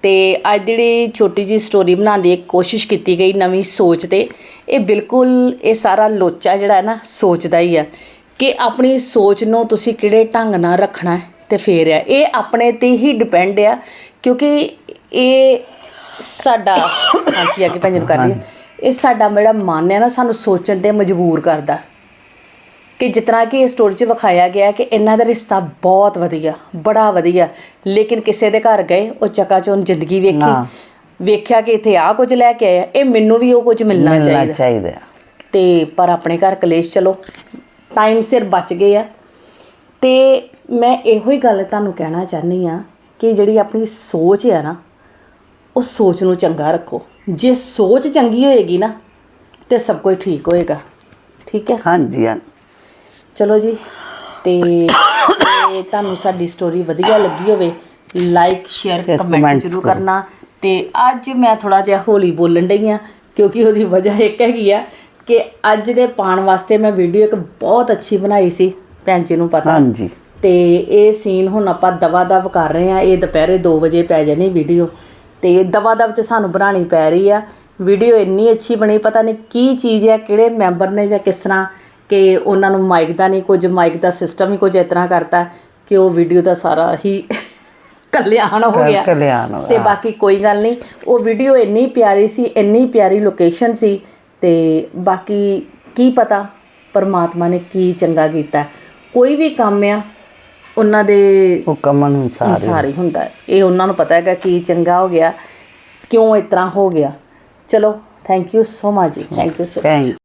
ਤੇ ਅੱਜ ਜਿਹੜੀ ਛੋਟੀ ਜੀ ਸਟੋਰੀ ਬਣਾਉਣ ਦੀ ਕੋਸ਼ਿਸ਼ ਕੀਤੀ ਗਈ ਨਵੀਂ ਸੋਚ ਤੇ ਇਹ ਬਿਲਕੁਲ ਇਹ ਸਾਰਾ ਲੋਚਾ ਜਿਹੜਾ ਹੈ ਨਾ ਸੋਚਦਾ ਹੀ ਆ ਕਿ ਆਪਣੀ ਸੋਚ ਨੂੰ ਤੁਸੀਂ ਕਿਹੜੇ ਢੰਗ ਨਾਲ ਰੱਖਣਾ ਹੈ ਤੇ ਫੇਰ ਆ। ਇਹ ਆਪਣੇ ਤੇ ਹੀ ਡਿਪੈਂਡ ਆ ਕਿਉਂਕਿ ਇਹ ਸਾਡਾ ਹਾਂਜੀ ਅੱਗੇ ਭੈਣ ਜੀ ਨੂੰ ਕਰ ਰਹੀ ਇਹ ਸਾਡਾ ਜਿਹੜਾ ਮਨ ਹੈ ਨਾ ਸਾਨੂੰ ਸੋਚਣ ਤੇ ਮਜਬੂਰ ਕਰਦਾ। ਕਿ ਜਿਤਨਾ ਕਿ ਇਸ ਸਟੋਰੀ 'ਚ ਵਿਖਾਇਆ ਗਿਆ ਕਿ ਇਹਨਾਂ ਦਾ ਰਿਸ਼ਤਾ ਬਹੁਤ ਵਧੀਆ ਬੜਾ ਵਧੀਆ। ਲੇਕਿਨ ਕਿਸੇ ਦੇ ਘਰ ਗਏ ਉਹ ਚੱਕਾ ਚੋਂ ਜ਼ਿੰਦਗੀ ਵੇਖੀ। ਵੇਖਿਆ ਕਿ ਇੱਥੇ ਆ ਕੁਝ ਲੈ ਕੇ ਆਇਆ ਇਹ ਮੈਨੂੰ ਵੀ ਉਹ ਕੁਝ ਮਿਲਣਾ ਚਾਹੀਦਾ। ਚਾਹੀਦਾ। ਤੇ ਪਰ ਆਪਣੇ ਘਰ ਕਲੇਸ਼ ਚਲੋ ਟਾਈਮ ਸਿਰ ਬਚ ਗਏ ਆ। ਤੇ ਮੈਂ ਇਹੋ ਹੀ ਗੱਲ ਤੁਹਾਨੂੰ ਕਹਿਣਾ ਚਾਹਨੀ ਆ ਕਿ ਜਿਹੜੀ ਆਪਣੀ ਸੋਚ ਹੈ ਨਾ ਉਹ ਸੋਚ ਨੂੰ ਚੰਗਾ ਰੱਖੋ। ਜੇ ਸੋਚ ਚੰਗੀ ਹੋਏਗੀ ਨਾ ਤੇ ਸਭ ਕੁਝ ਠੀਕ ਹੋਏਗਾ। ਠੀਕ ਹੈ? ਹਾਂਜੀ ਹਾਂ। ਚਲੋ ਜੀ ਤੇ ਜੇ ਤੁਹਾਨੂੰ ਸਾਡੀ ਸਟੋਰੀ ਵਧੀਆ ਲੱਗੀ ਹੋਵੇ ਲਾਈਕ ਸ਼ੇਅਰ ਕਮੈਂਟ ਜ਼ਰੂਰ ਕਰੋ। ਕਰਨਾ। ਤੇ ਅੱਜ ਮੈਂ ਥੋੜਾ ਜਿਹਾ ਹੌਲੀ ਬੋਲਣ ਡਈ ਆ ਕਿਉਂਕਿ ਉਹਦੀ ਵਜ੍ਹਾ ਇੱਕ ਹੈਗੀ ਆ ਕਿ ਅੱਜ ਦੇ ਪਾਣ ਵਾਸਤੇ ਮੈਂ ਵੀਡੀਓ ਇੱਕ ਬਹੁਤ ਅੱਛੀ ਬਣਾਈ ਸੀ ਭੈਣ ਜੀ ਨੂੰ ਪਤਾ। ਹਾਂਜੀ। ਤੇ ਇਹ ਸੀਨ ਹੁਣ ਆਪਾਂ ਦਵਾ ਦਵ ਕਰ ਰਹੇ ਆ ਇਹ ਦੁਪਹਿਰੇ 2 ਵਜੇ ਪੈ ਜਾਣੀ ਵੀਡੀਓ ਤੇ ਦਵਾ ਦਵ ਚ ਸਾਨੂੰ ਬਣਾਣੀ ਪੈ ਰਹੀ ਆ। ਵੀਡੀਓ ਇੰਨੀ ਅੱਛੀ ਬਣੀ ਪਤਾ ਨਹੀਂ ਕੀ ਚੀਜ਼ ਹੈ ਕਿਹੜੇ ਮੈਂਬਰ ਨੇ ਜਾਂ ਕਿਸ ਤਰ੍ਹਾਂ। ਕਿ ਉਹਨਾਂ ਨੂੰ ਮਾਈਕ ਦਾ ਨਹੀਂ ਕੁਝ ਮਾਈਕ ਦਾ ਸਿਸਟਮ ਹੀ ਕੁਝ ਇਸ ਤਰ੍ਹਾਂ ਕਰਤਾ ਕਿ ਉਹ ਵੀਡੀਓ ਦਾ ਸਾਰਾ ਹੀ ਕਲਿਆਣ ਹੋ ਗਿਆ। ਕਲਿਆਣ ਹੋ ਤੇ ਗਿਆ। ਬਾਕੀ ਕੋਈ ਗੱਲ ਨਹੀਂ ਉਹ ਵੀਡੀਓ ਇੰਨੀ ਪਿਆਰੀ ਸੀ ਇੰਨੀ ਪਿਆਰੀ ਲੋਕੇਸ਼ਨ ਸੀ ਤੇ ਬਾਕੀ ਕੀ ਪਤਾ ਪਰਮਾਤਮਾ ਨੇ ਕੀ ਚੰਗਾ ਕੀਤਾ। ਕੋਈ ਵੀ ਕੰਮ ਆ ਉਹਨਾਂ ਦੇ ਹੁਕਮ ਅਨੁਸਾਰ ਹੀ। ਹੁੰਦਾ। ਇਹ ਉਹਨਾਂ ਨੂੰ ਪਤਾ ਹੈਗਾ ਕੀ ਚੰਗਾ ਹੋ ਗਿਆ ਕਿਉਂ ਇਸ ਤਰ੍ਹਾਂ ਹੋ ਗਿਆ। ਚਲੋ ਥੈਂਕ ਯੂ ਸੋ ਮਚ ਜੀ। Thank you so thank